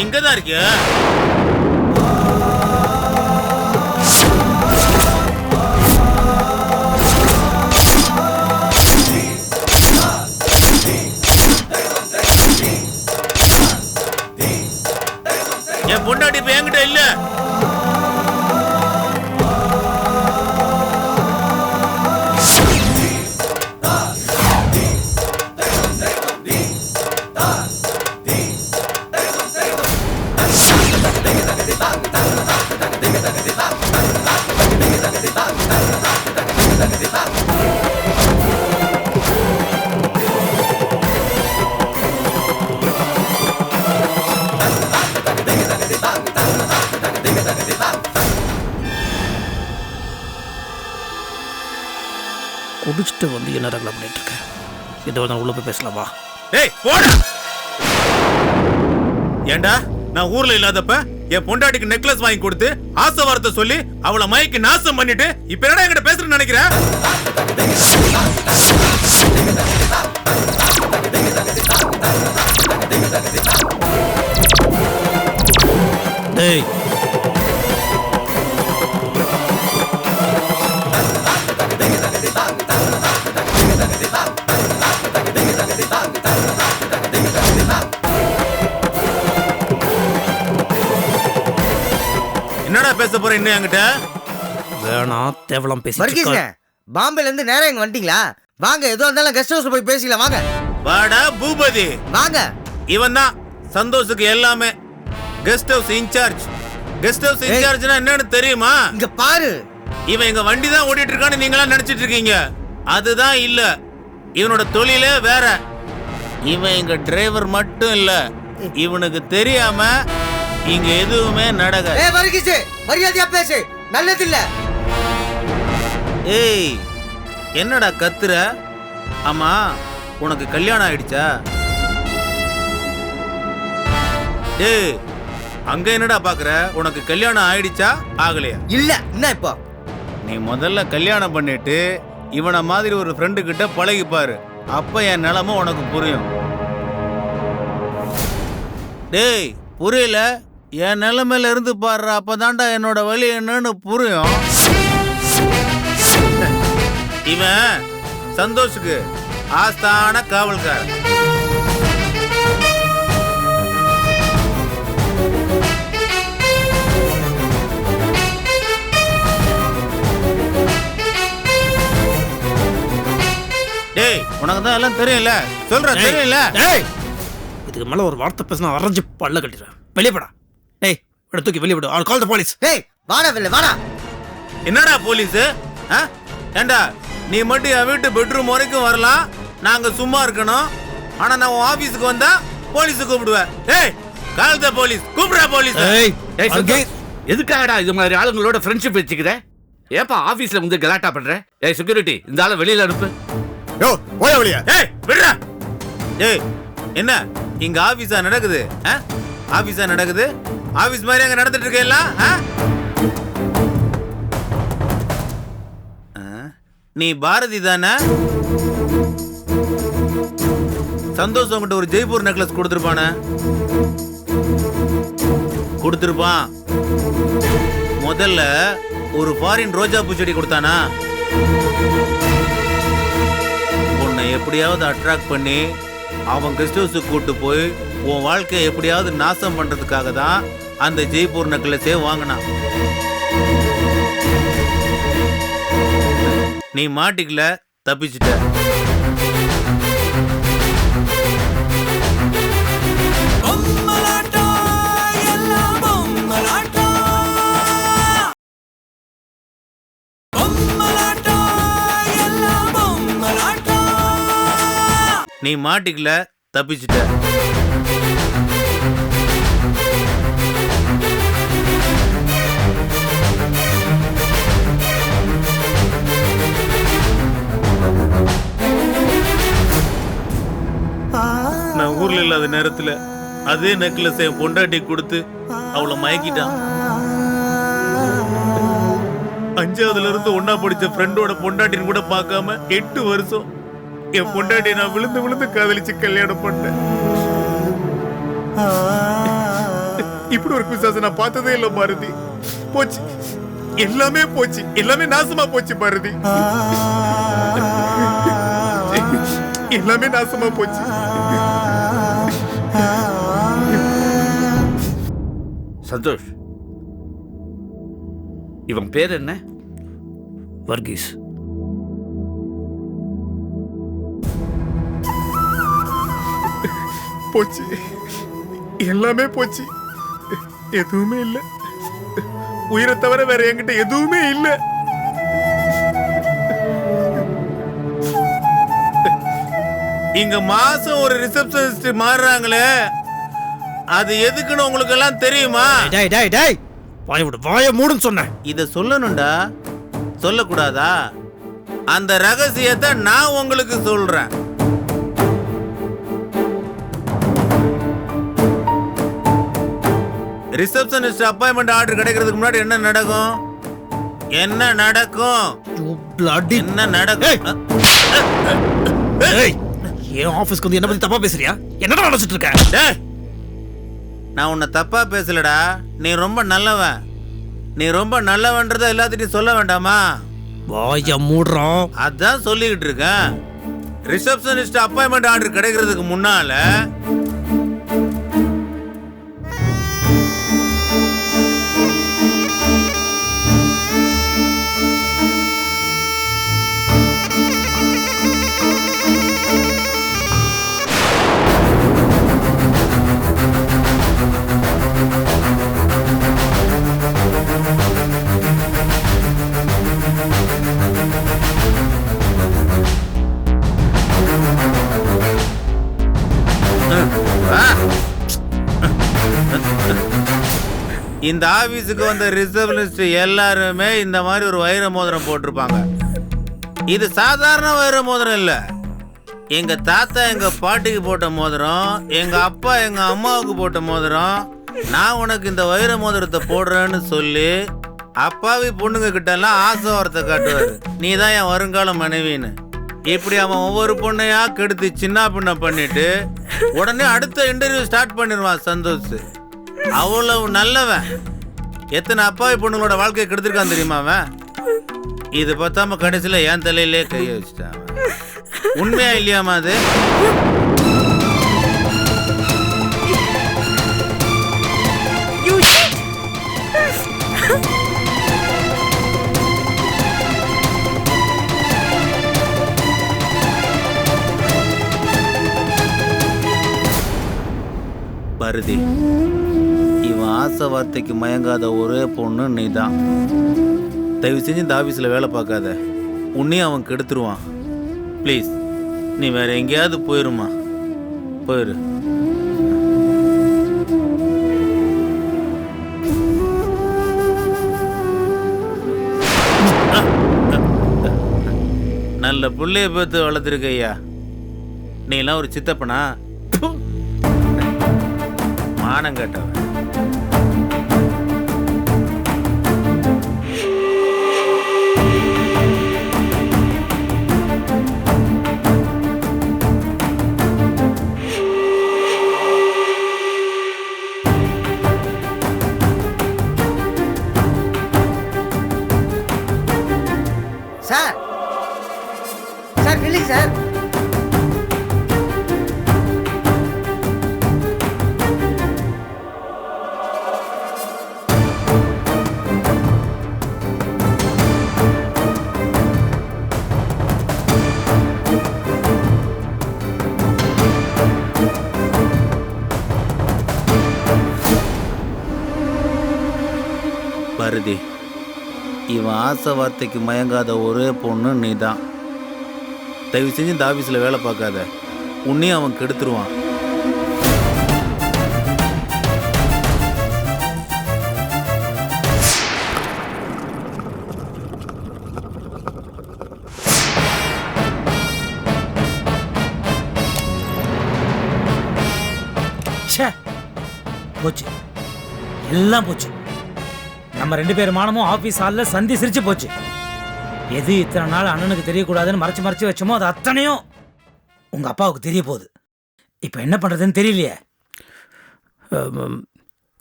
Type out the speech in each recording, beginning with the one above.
நீ இங்கதான் இருக்கியா? என் பொண்டாட்டி இப்ப என்கிட்ட இல்ல. குடிச்சிட்டு வந்து என்ன ரகலை பண்ணிட்டு இருக்கேன் இதை நான் உள்ள போய் பேசலாமா? ஏய் போடா! ஏண்டா நான் ஊர்ல இல்லாதப்ப என் பொண்டாட்டிக்கு நெக்லஸ் வாங்கி கொடுத்து ஆசை வார்த்தை சொல்லி அவளை மயக்கி நாசம் பண்ணிட்டு இப்ப என்னடா என்கிட்ட பேசுறேன்னு நினைக்கிறேன் டேய் போற இன்னும் என்கிட்ட? வேணாம் தேவலாம் பேசி வர்கீஸ்ங்க பாம்பேல இருந்து நேரா இங்க வந்துட்டீங்களா வாங்க எதுவும் இருந்தாலும் கெஸ்ட் ஹவுஸ் போய் பேசிக்கலாம் வாங்க. வாடா பூபதி. வாங்க. இவன் தான் சந்தோஷுக்கு எல்லாமே. Guest house incharge. Guest house. இன்சார்ஜ்னா என்னன்னு தெரியுமா? இங்க பாரு. இவன் எங்க வண்டி தான் ஓடிட்டு இருக்கான்னு நீங்களா நினைச்சிட்டு இருக்கீங்க? அதுதான் இல்ல. இவனோட தொழிலே வேற. இவன் எங்க டிரைவர் மட்டும் இல்ல. இவனுக்கு தெரியாம இங்க எதுவுமே நடக்க ஏ வர்கீஸ் மரியாதையா பேசு. நல்லது இல்ல ஏய் என்னடா கத்துற? ஆமா உனக்கு கல்யாணம் ஆயிடுச்சா? ஏய் அங்க என்னடா பாக்குற? உனக்கு கல்யாணம் ஆயிடுச்சா? ஆகலையா? இல்ல என்ன இப்போ? நீ முதல்ல கல்யாணம் பண்ணிட்டு இவனை மாதிரி ஒரு ஃப்ரெண்டு கிட்ட பழகி பாரு. அப்ப என் நிலமை உனக்கு புரியும். டேய் புரியல? என் நிலைமையில இருந்து பாரு அப்பதான்டா என்னோட வழி என்னன்னு புரியும். இவன் சந்தோஷுக்கு ஆஸ்தான காவல்காரன். டேய் உனக்கு தான் எல்லாம் தெரியும்ல? சொல்ற. தெரியும்ல? இதுக்கு மேல ஒரு வார்த்தை பேசினா அரைஞ்சு பல்ல கட்டிடுறேன் வெளியே போடா. டேய் விட தூக்கி வெளியே விடு. ஆல் கால் த போலீஸ் டேய் வாடா வெளில வாடா. என்னடா போலீஸ் ஏண்டா நீ மட்டும் என் வீட்டு பெட்ரூம் வரைக்கும் வரலாம். நாங்க சும்மா இருக்கணும். ஆனா நான் உன் ஆபீஸுக்கு வந்தா போலீஸ் கூப்பிடுவேன். ஏய் கால் த போலீஸ் கூப்பிடுறா போலீஸ் ஏய் ஏய் எதுக்காகடா இது மாதிரி ஆளுங்களோட ஃப்ரெண்ட்ஷிப் வச்சுக்கிற? ஏப்பா ஆபீஸ்ல வந்து கலாட்டா பண்ற? ஏய் செக்யூரிட்டி இந்த ஆளை வெளியில அனுப்பு. யோ போய வழியா ஏய் விடுறா ஏய் என்ன? இங்க ஆபீஸா நடக்குது. ஆ? ஆபீஸா நடக்குது? ஆபீஸ் மாதிரி அங்க நடந்துட்டு இருக்க எல்லாம் ஆ? ஆ? நீ பாரதி தானே சந்தோஷம் உங்ககிட்ட ஒரு ஜெய்ப்பூர் நெக்லஸ் கொடுத்துருப்பானே கொடுத்துருப்பான் முதல்ல ஒரு ஃபாரின் ரோஜா பூச்செடி கொடுத்தானா உன்னை எப்படியாவது அட்ராக்ட் பண்ணி அவன் கெஸ்ட் ஹவுஸுக்கு கூட்டு போய் உன் வாழ்க்கையை எப்படியாவது நாசம் பண்ணுறதுக்காக தான் அந்த ஜெய்ப்பூர் நெக்லஸே வாங்கினான் நீ மாட்டிக்கல தப்பிச்சிட்ட. நீ மாட்டிக்கல தப்பிச்சிட்ட. ஊர்ல இல்லாத நேரத்துல அதே நெக்லஸ் என் பொண்டாட்டி கொடுத்து அவளை மயக்கிட்டான் அஞ்சாவதுல இருந்து ஒன்னா படிச்ச ஃப்ரெண்டோட பொண்டாட்டின்னு கூட பார்க்காம எட்டு வருஷம் என் பொண்டாட்டி நான் விழுந்து விழுந்து காதலிச்சு கல்யாணம் பண்ணேன். இப்படி ஒரு பிசாசை நான் பார்த்ததே இல்லை பாரதி போச்சு. எல்லாமே போச்சு. எல்லாமே நாசமா போச்சு பாரதி எல்லாமே நாசமா போச்சு. சந்தோஷ். இவன் பேர் என்ன? வர்கீஸ். போச்சு. எல்லாமே போச்சு. எதுவுமே இல்ல. உயிரை தவிர வேற என்கிட்ட எதுவுமே இல்ல. இங்க மாசம் ஒரு ரிசப்ஷனிஸ்ட் மாறுறாங்களே அது எதுக்குன்னு உங்களுக்கு எல்லாம் தெரியுமா டேய் டேய் டேய் வாய விடு வாய மூடுன்னு சொன்னேன் இத சொல்லணும்டா சொல்லக்கூடாதா அந்த ரகசியத்தை நான் உங்களுக்கு சொல்றேன் ரிசப்ஷனிஸ்ட் அப்பாயின்மெண்ட் ஆர்டர் கிடைக்கிறதுக்கு முன்னாடி என்ன நடக்கும் என்ன நடக்கும் என்ன நடக்கும் என் ஆபீஸ்க்கு வந்து என்ன பத்தி தப்பா பேசுறியா? என்னடா நினைச்சிட்டு இருக்க? டேய் நான் உன்னை தப்பா பேசலடா. நீ ரொம்ப நல்லவன். நீ ரொம்ப நல்லவன்றத எல்லாத்திட்டையும் சொல்ல வேண்டாமா? வாய மூடுறோம் அதான் சொல்லிக்கிட்டு இருக்கேன். ரிசப்ஷனிஸ்ட் அப்பாயின்மெண்ட் ஆர்டர் கிடைக்கிறதுக்கு முன்னால இந்த ஆபீஸுக்கு வந்த ரிசப்ஷனிஸ்ட் எல்லாருமே இந்த மாதிரி ஒரு வைர மோதிரம் போட்டிருப்பாங்க. இது சாதாரண வைர மோதிரம் இல்லை. எங்க தாத்தா எங்க பாட்டிக்கு போட்ட மோதிரம் எங்க அப்பா எங்க அம்மாவுக்கு போட்ட மோதிரம். நான் உனக்கு இந்த வைர மோதிரத்தை போடுறேன்னு சொல்லி அப்பாவி பொண்ணுங்க கிட்ட எல்லாம் ஆசை வார்த்தை காட்டுவாரு. நீ தான் என் வருங்கால மனைவின்னு. இப்படி அவன் ஒவ்வொரு பொண்ணையா கெடுத்து சின்ன பின்ன பண்ணிட்டு உடனே அடுத்த இன்டர்வியூ ஸ்டார்ட் பண்ணிடுவான் சந்தோஷ். அவ்வளவு நல்லவன். எத்தனை அப்பாவி பொண்ணுங்களோட வாழ்க்கையை கெடுத்திருக்கான் தெரியுமா அவன்? இது பார்த்தாம கடைசியில் என் தலையிலே கையை வச்சுட்டான். உண்மையா இல்லையாமா அது? பருதி. ஆசை வார்த்தைக்கு மயங்காத ஒரே பொண்ணு நீ தான் தயவு செஞ்சு இந்த ஆஃபீஸில் வேலை பார்க்காத. உன்னையும் அவன் கெடுத்துருவான். ப்ளீஸ் நீ வேற எங்கேயாவது போயிருமா? போயிரு. நல்ல பிள்ளைய பார்த்து வளர்த்துருக்க ஐயா நீ எல்லாம் ஒரு சித்தப்பனா? ப்பு. சார். சார் நில்லுங்க சார். ஆசை வார்த்தைக்கு மயங்காத ஒரே பொண்ணு நீ தான் தயவு செஞ்சு இந்த ஆஃபீஸில் வேலை பார்க்காத. உன்னையும் அவன் கெடுத்துருவான். ச்சே போச்சு. எல்லாம் போச்சு. நம்ம ரெண்டு பேர் மானமும் ஆபீஸ் ஹாலில் சந்தி சிரிச்சு போச்சு. எது இத்தனை நாள் அண்ணனுக்கு தெரியக்கூடாதுன்னு மறைச்சு மறைச்சு வச்சோமோ அது அத்தனையும் உங்க அப்பாவுக்கு தெரிய போகுது. இப்போ என்ன பண்றதுன்னு தெரியலையே.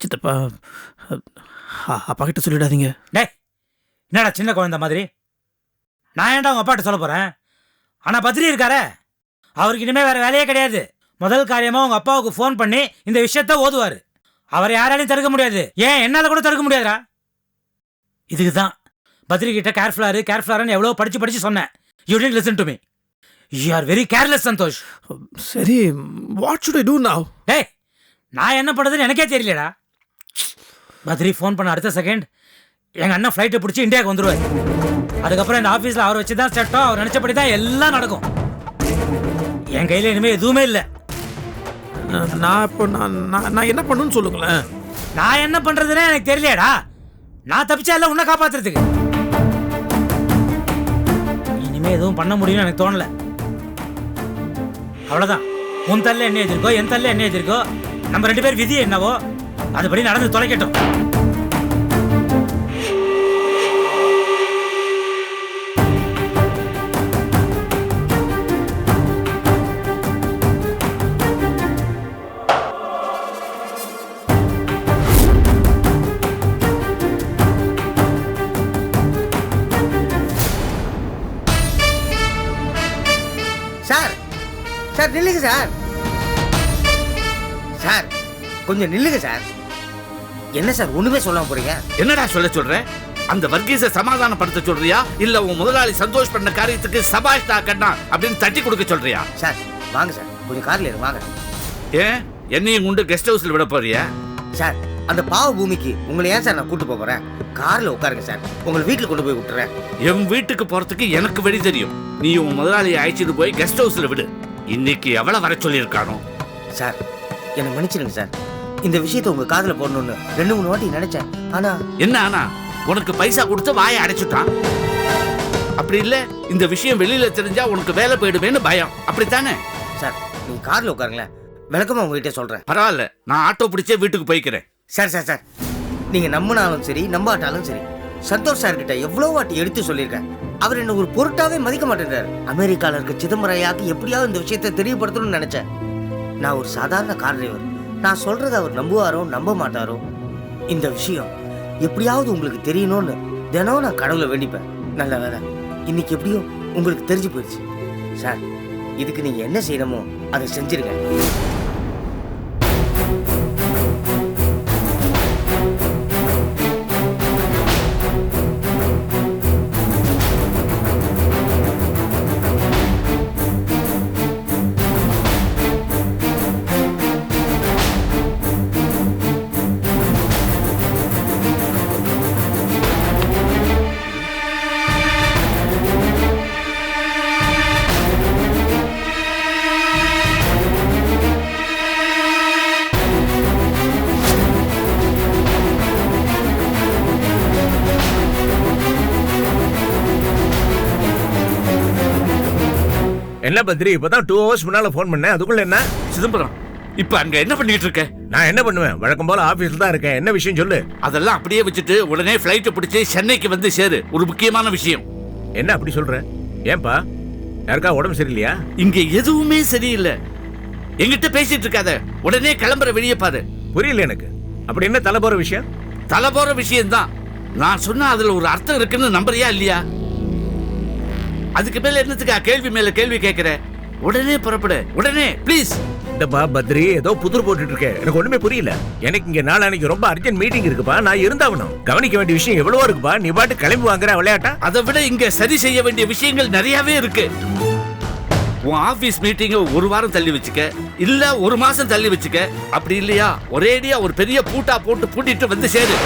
சித்தப்பா அப்பா கிட்ட சொல்லிடாதீங்க. டேய் என்னடா சின்ன குழந்தை மாதிரி? நான் ஏன்டா உங்க அப்பாட்ட சொல்ல போறேன்? ஆனா பத்ரி இருக்காரே? அவருக்கு இனிமே வேற வேலையே கிடையாது. முதல் காரியமா உங்க அப்பாவுக்கு ஃபோன் பண்ணி இந்த விஷயத்த ஓதுவாரு. அவரை யாராலையும் தடுக்க முடியாது. ஏன்? என்னால கூட தடுக்க முடியாதுடா. இதுக்கு தான் பத்ரி கிட்ட கேர்ஃபுல்லாரு கேர்ஃபுல்லாருன்னு எவ்வளோ படிச்சு படிச்சு சொன்னேன். You don't listen to me you are very careless Santhosh. சரி what should I do now டேய் நான் என்ன பண்ணுறதுன்னு எனக்கே தெரியலடா. பத்ரி ஃபோன் பண்ண அடுத்த செகண்ட் எங்கள் அண்ணன் ஃப்ளைட்டை பிடிச்சி இந்தியாவுக்கு வந்துருவார். அதுக்கப்புறம் இந்த ஆஃபீஸில் அவர் வச்சு தான் செட்டோ அவர் நினச்சபடி தான் எல்லாம் நடக்கும். என் கையில் இனிமேல் எதுவுமே இல்லை. நான் இப்போ நான் நான் என்ன பண்ணுன்னு சொல்லுங்களேன். நான் என்ன பண்ணுறதுனே எனக்கு தெரியலையேடா நான் தப்பிச்சா இல்லை உன்னை காப்பாத்துறதுக்கு. இனிமே எதுவும் பண்ண முடியும்னு எனக்கு தோணல. அவ்வளோதான் உன் தள்ள என்ன எதிர்க்கோ என் தள்ள என்ன எதிர்க்கோ நம்ம ரெண்டு பேர் விதி என்னவோ அதுபடி நடந்து தொலைக்கட்டும். கொஞ்சம் நில்லுங்க சார் என்ன சார் ஒண்ணுமே சொல்லாம போறீங்க? என்னடா சொல்ல சொல்ற? அந்த வர்கீஸ சமாதானப்படுத்த சொல்றியா? இல்ல உன் முதலாளி சந்தோஷ் பண்ண காரியத்துக்கு சபாஷ்டா கண்ணா அப்படின்னு தட்டி கொடுக்க சொல்றியா? சார் வாங்க சார் கொஞ்சம் கார்ல இருங்க வாங்க. ஏன்? என்னையும் கொண்டு கெஸ்ட் ஹவுஸ்ல விட போறியா? சார் அந்த பாவ பூமிக்கு உங்களை ஏன் சார் நான் கூட்டு போக போறேன்? கார்ல உட்காருங்க சார் உங்களை வீட்டுல கொண்டு போய் விட்டுறேன். என் வீட்டுக்கு போறதுக்கு எனக்கு வழி தெரியும். நீ உன் முதலாளியை அழைச்சிட்டு போய் கெஸ்ட் ஹவுஸ்ல விடு. இன்னைக்கு எவ்வளவு வர சொல்லியிருக்கானோ? சார் என்னை மன்னிச்சிடுங்க சார் இந்த விஷயத்தை உங்க காதுல போடணும்னு ரெண்டு மூணு வாட்டி நினைச்சேன். ஆனா என்ன ஆனா உனக்கு பைசா கொடுத்து வாயை அடைச்சுட்டான்? அப்படி இல்ல இந்த விஷயம் வெளியில தெரிஞ்சா உனக்கு வேலை போயிடுவேன்னு பயம். அப்படித்தானே? சார் நீங்க கார்ல உட்காருங்களேன். விளக்கமா உங்ககிட்ட சொல்றேன். பரவாயில்ல நான் ஆட்டோ பிடிச்சே வீட்டுக்கு போய்க்கிறேன். Sir sir sir. நீங்க நம்பினாலும் சரி நம்பாட்டாலும் சரி சந்தோஷ் சார் கிட்ட எவ்வளவு வாட்டி எடுத்து சொல்லியிருக்கேன். அவர் என்ன ஒரு பொருட்டாவே மதிக்க மாட்டேன்றாரு. அமெரிக்கால இருக்க சிதம்பரையாக்கு எப்படியாவது இந்த விஷயத்தை தெரியப்படுத்தணும்னு நினைச்சேன். நான் ஒரு சாதாரண கார் டிரைவர். நான் சொல்றதை அவர் நம்புவாரோ நம்ப மாட்டாரோ? இந்த விஷயம் எப்படியாவது உங்களுக்கு தெரியணும்னு தினம் நான் கடவுளை வேண்டிப்பேன். நல்ல வேலை இன்னைக்கு எப்படியோ உங்களுக்கு தெரிஞ்சு போயிடுச்சு. சார் இதுக்கு நீங்க என்ன செய்யணுமோ அதை செஞ்சிருங்க. என்ன பத்ரி இப்பதான் டூ ஹவர்ஸ் முன்னால ஃபோன் பண்ணேன். அதுக்குள்ள என்ன? சிதம்பரம் இப்ப அங்க என்ன பண்ணிட்டு இருக்க? நான் என்ன பண்ணுவேன்? வழக்கம் போல ஆபீஸ்ல தான் இருக்கேன். என்ன விஷயம் சொல்லு? அதெல்லாம் அப்படியே வச்சுட்டு உடனே ஃபிளைட்டை பிடிச்சு சென்னைக்கு வந்து சேரு. ஒரு முக்கியமான விஷயம். என்ன அப்படி சொல்ற? ஏன்பா? யாருக்கா உடம்பு சரியில்லையா? இங்க எதுவுமே சரியில்லை. எங்கிட்ட பேசிட்டு இருக்காத. உடனே கிளம்புற வெளியே பாரு. புரியல எனக்கு. அப்படி என்ன தலை போற விஷயம்? தலை போற விஷயம்தான். நான் சொன்னா அதுல ஒரு அர்த்தம் இருக்குன்னு நம்புறியா இல்லையா? அதுக்கு மேல என்னத்துக்கா கேள்வி மேல கேள்வி கேட்கிற உடனே புறப்படு. உடனே ப்ளீஸ் இந்தப்பா பத்ரி ஏதோ புதிர் போட்டுட்டு இருக்கேன் எனக்கு ஒண்ணுமே புரியல. எனக்கு இங்க நாளானைக்கு ரொம்ப அர்ஜென்ட் மீட்டிங் இருக்குப்பா. நான் இருந்தாகணும். கவனிக்க வேண்டிய விஷயம் எவ்வளவோ இருக்குப்பா. நீ பாட்டு கிளம்பி வாங்குற விளையாட்டா? அதை விட இங்க சரி செய்ய வேண்டிய விஷயங்கள் நிறையவே இருக்கு. உன் ஆபீஸ் மீட்டிங்க ஒரு வாரம் தள்ளி வச்சுக்க. இல்ல ஒரு மாசம் தள்ளி வச்சுக்க. அப்படி இல்லையா? ஒரேடியா ஒரு பெரிய பூட்டா போட்டு பூட்டிட்டு வந்து சேரு.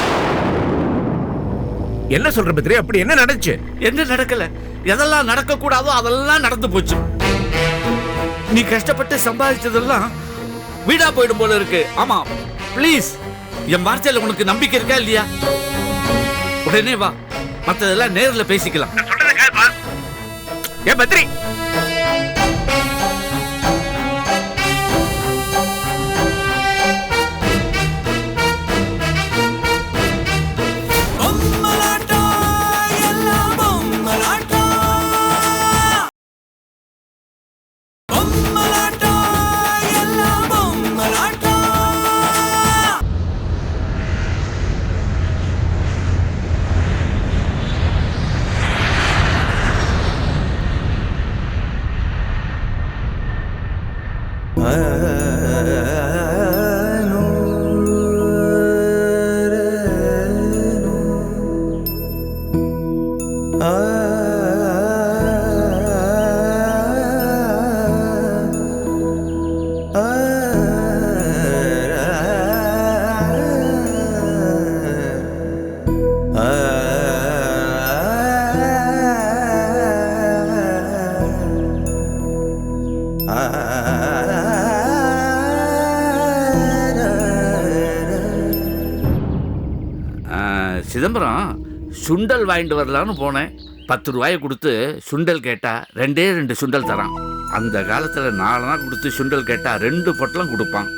என்ன சொல்ற பத்ரி? அப்படி என்ன நடந்துச்சு? என்ன நடக்கல? எதெல்லாம் நடக்கக்கூடாதோ அதெல்லாம் நடந்து போச்சு. நீ கஷ்டப்பட்டு சம்பாதிச்சதெல்லாம் வீடா போயிடும் போல இருக்கு. ஆமா ப்ளீஸ் என் வார்த்தையில உனக்கு நம்பிக்கை இருக்கா இல்லையா? உடனே வா. மத்ததெல்லாம் நேர்ல பேசிக்கலாம். ஏ பத்ரி? சிதம்பரம் சுண்டல் வாங்கிட்டு வரலான்னு போனேன். பத்து ரூபாயை கொடுத்து சுண்டல் கேட்டால் ரெண்டே ரெண்டு சுண்டல் தரான். அந்த காலத்தில் நாலனா கொடுத்து சுண்டல் கேட்டால் ரெண்டு பொட்டலம் கொடுப்பான்.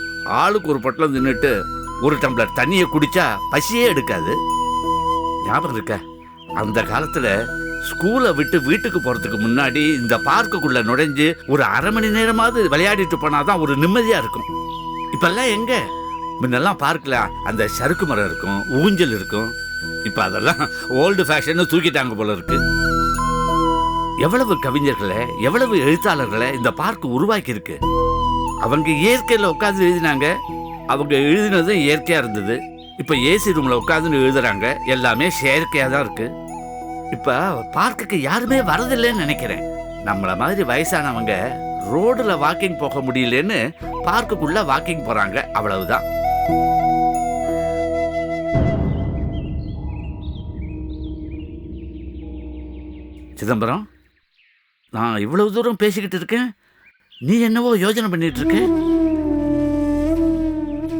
ஆளுக்கு ஒரு பொட்டலம் தின்னுட்டு ஒரு டம்ளர் தண்ணியை குடித்தா பசியே எடுக்காது. ஞாபகம் இருக்க? அந்த காலத்தில் ஸ்கூலை விட்டு வீட்டுக்கு போகிறதுக்கு முன்னாடி இந்த பார்க்குக்குள்ளே நுழைஞ்சு ஒரு அரை மணி நேரமாவது விளையாடிட்டு போனாதான் ஒரு நிம்மதியாக இருக்கும். இப்போல்லாம் எங்கே? முன்னெல்லாம் பார்க்கல அந்த சறுக்கு மரம் இருக்கும் ஊஞ்சல் இருக்கும். இப்போ அதெல்லாம் ஓல்டு ஃபேஷன் தூக்கிட்டாங்க போல இருக்கு. எவ்வளவு கவிஞர்களை எவ்வளவு எழுத்தாளர்களை இந்த பார்க் உருவாக்கி இருக்கு அவங்க இயற்கையில் உட்காந்து எழுதினாங்க. அவங்க எழுதினது இயற்கையாக இருந்தது. இப்போ ஏசி ரூமில் உட்காந்துன்னு எழுதுறாங்க. எல்லாமே செயற்கையாக தான் இருக்கு. இப்போ பார்க்குக்கு யாருமே வரதில்லைன்னு நினைக்கிறேன். நம்மள மாதிரி வயசானவங்க ரோடில் வாக்கிங் போக முடியலன்னு பார்க்குக்குள்ளே வாக்கிங் போகிறாங்க அவ்வளவுதான். சிதம்பரம் நான் இவ்வளவு தூரம் பேசிக்கிட்டு இருக்கேன். நீ என்னவோ யோசனை பண்ணிட்டு இருக்க?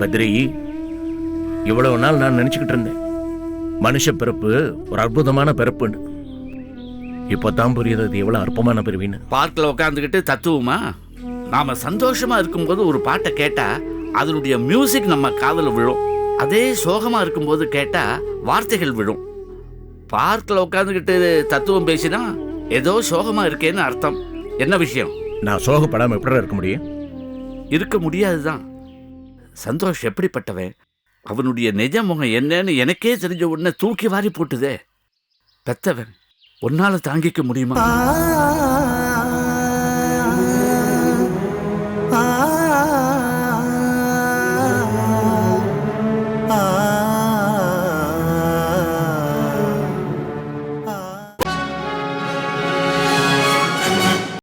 பத்ரி இவ்வளவு நாள் நான் நினைச்சுக்கிட்டு இருந்தேன். மனுஷ பிறப்பு ஒரு அற்புதமான பிறப்புன்னு இப்போ தான் புரியுது அது எவ்வளவு அற்பமான பிறவின்னு. பார்க்கில் உட்காந்துக்கிட்டு தத்துவமா? நாம சந்தோஷமா இருக்கும்போது ஒரு பாட்டை கேட்டா அதனுடைய மியூசிக் நம்ம காதுல விழும். அதே சோகமா இருக்கும்போது கேட்டா வார்த்தைகள் விழும். பார்க்கில் உட்காந்துக்கிட்டு தத்துவம் பேசினா ஏதோ சோகமா இருக்கேன்னு அர்த்தம். என்ன விஷயம்? நான் சோகப்படாம எப்படி இருக்க முடியும்? இருக்க முடியாதுதான். சந்தோஷ் எப்படிப்பட்டவன்? அவனுடைய நிஜ முகம் என்னன்னு எனக்கே தெரிஞ்ச உடனே தூக்கி வாரி போட்டுதே. பெத்தவன் உன்னால தாங்கிக்க முடியுமா?